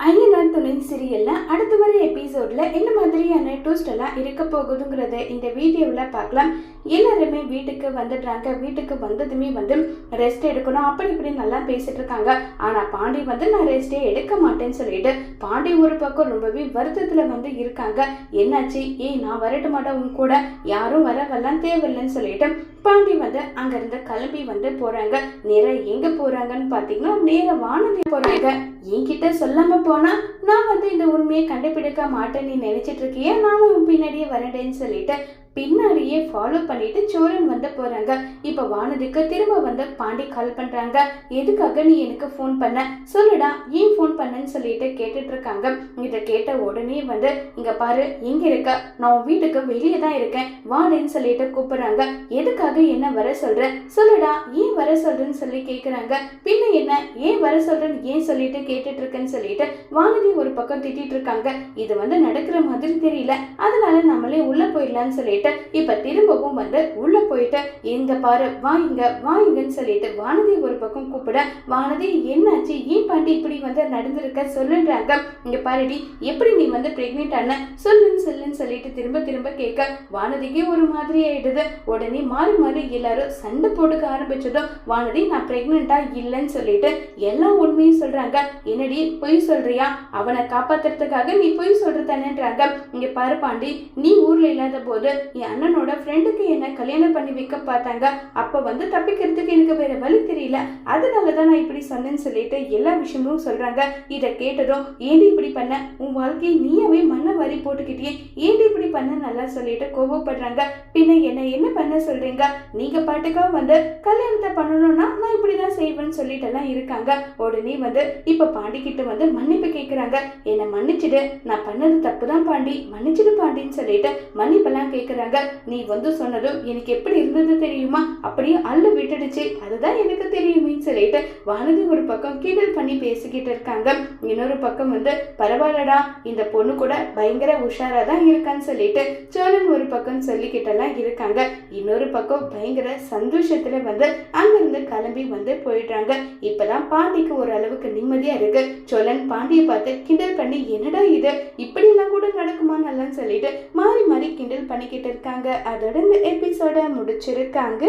ahí en துணை சீரியலில் அடுத்த வர எபிசோடில் என்ன மாதிரியான ட்விஸ்ட் எல்லாம் இருக்க போகுதுங்கிறத இந்த வீடியோவில் பார்க்கலாம். எல்லாருமே வீட்டுக்கு வந்துடுறாங்க. வீட்டுக்கு வந்ததுமே வந்து ரெஸ்ட் எடுக்கணும். அப்படி இப்படி நல்லா பேசிட்டு இருக்காங்க. ஆனால் பாண்டி வந்து நான் ரெஸ்டே எடுக்க மாட்டேன்னு சொல்லிட்டு பாண்டி ஒரு பக்கம் ரொம்பவே வருத்தத்தில் வந்து இருக்காங்க. என்னாச்சு? ஏய் நான் வரட்டு மாட்டேன் உன் கூட? யாரும் வர தேவையில்லைன்னு சொல்லிட்டு பாண்டி வந்து அங்கேருந்து கிளம்பி வந்து போகிறாங்க நேராக எங்கே போகிறாங்கன்னு பார்த்தீங்கன்னா நேராக வானதி போகிறாங்க என்கிட்ட சொல்லாமல் போனால் நான் வந்து இந்த உண்மையை கண்டுபிடிக்க மாட்டேன்னு நினச்சிட்டு நினைச்சிட்டு நானும் பின்னாடியே வரேன்னு சொல்லிட்டு பின்னாடியே ஃபாலோ பண்ணிட்டு சோழன் வந்து போறாங்க. இப்ப வானதிக்கு திரும்ப வந்து பாண்டி கால் பண்றாங்க. எதுக்காக நீ எனக்கு ஃபோன் பண்ண? சொல்லுடா ஏன் ஃபோன் பண்ணன்னு சொல்லிட்டு கேட்டுட்டு இருக்காங்க. இதை கேட்ட உடனே வந்து இங்க பாரு எங்க இருக்க? நான் வீட்டுக்கு வெளியே தான் இருக்கேன். வாடேன்னு சொல்லிட்டு கூப்பிடுறாங்க. எதுக்காக என்ன வர சொல்ற? சொல்லுடா வர சொல்றேன்னு சொல்லி கேட்குறாங்க பின்ன என்ன? ஏன் வர சொல்றேன்னு ஏன் சொல்லிட்டு கேட்டுட்டு இருக்கேன்னு சொல்லிட்டு வானதி ஒரு பக்கம் திட்டிட்டு இருக்காங்க இது வந்து நடக்கிற மாதிரி தெரியல. அதனால நம்மளே உள்ள போயிடலாம்னு சொல்லிட்டு இப்ப திரும்பவும் வந்து உள்ள போயிட்டு எங்க பாரு வாங்க வாங்கன்னு சொல்லிட்டு வானதி ஒரு பக்கம் கூப்பிட வானதி என்னாச்சு? ஏன் பாட்டி இப்படி வந்து நடந்திருக்க? சொல்லுன்றாங்க. இங்க பாருடி எப்படி நீ வந்து பிரெக்னென்ட் ஆன? சொல்லுன்னு சொல்லுன்னு சொல்லிட்டு திரும்ப திரும்ப கேட்க வானதிக்கே ஒரு மாதிரி ஆயிடுது. உடனே மாறி மாறி எல்லாரும் சண்டை போட்டுக்க ஆரம்பிச்சதும் வானதி நான் ப்ரெக்னெண்ட்டாக இல்லைன்னு சொல்லிட்டு எல்லா உண்மையும் சொல்றாங்க. என்னடி பொய் சொல்றியா? அவனை காப்பாத்துறதுக்காக நீ பொய் சொல்றதானேன்றாங்க இங்க பாரு பாண்டி நீ ஊர்ல இல்லாத போது என் அண்ணனோட ஃப்ரெண்டுக்கு என்ன கல்யாணம் பண்ணி வைக்க பார்த்தாங்க. அப்ப வந்து தப்பிக்கிறதுக்கு எனக்கு வேற வழி தெரியல. அதனால தான் நான் இப்படி சொன்னேன்னு சொல்லிட்டு எல்லா விஷயமும் சொல்றாங்க. இதை கேட்டதும் ஏண்டி இப்படி பண்ண? உன் வாழ்க்கையை நீயவே மண்ணை வரி போட்டுக்கிட்டியே. ஏண்டி இப்படி பண்ண? நல்லா சொல்லிட்டு கோபப்படுறாங்க பின்ன என்ன என்ன பண்ண சொல்றீங்க? நீங்க பாட்டுக்கா வந்து கல்யாணத்தை பண்ணணும்னா நான் இப்படி தான் செய்வேன்னு சொல்லிட்டு எல்லாம் இருக்காங்க. உடனே வந்து இப்போ பாண்டிக்கிட்ட வந்து மன்னிப்பு கேட்குறாங்க என்னை மன்னிச்சிடு. நான் பண்ணது தப்பு தான் பாண்டி. மன்னிச்சிடு பாண்டின்னு சொல்லிட்டு மன்னிப்பெல்லாம் கேட்குறாங்க நீ வந்து சொன்னதும் எனக்கு எப்படி இருந்தது தெரியுமா? அப்படியே அள்ளு விட்டுடுச்சு. அதுதான் எனக்கு தெரியுமேன்னு சொல்லிட்டு வானதி ஒரு பக்கம் கிண்டல் பண்ணி பேசிக்கிட்டு இருக்காங்க. இன்னொரு பக்கம் வந்து பரவாயில்லடா இந்த பொண்ணு கூட பயங்கர உஷாரா தான் இருக்கான்னு சொல்லிட்டு சோழன் ஒரு பக்கம் சொல்லிக்கிட்டெல்லாம் இருக்காங்க. இன்னொரு பக்கம் பயங்கர சந்தோஷத்துல வந்து அங்கிருந்து கிளம்பி வந்து போயிடுறாங்க. இப்பதான் பாண்டிக்கு ஒரு அளவுக்கு நிம்மதியா இருக்கு. சோழன் பாண்டியை பார்த்து கிண்டல் பண்ணி என்னடா இது? இப்படி எல்லாம் கூட நடக்குமா? நல்லான்னு சொல்லிட்டு மாறி மாறி கிண்டல் பண்ணிக்கிட்டு இருக்காங்க. அதோட இந்த எபிசோட முடிச்சிருக்காங்க.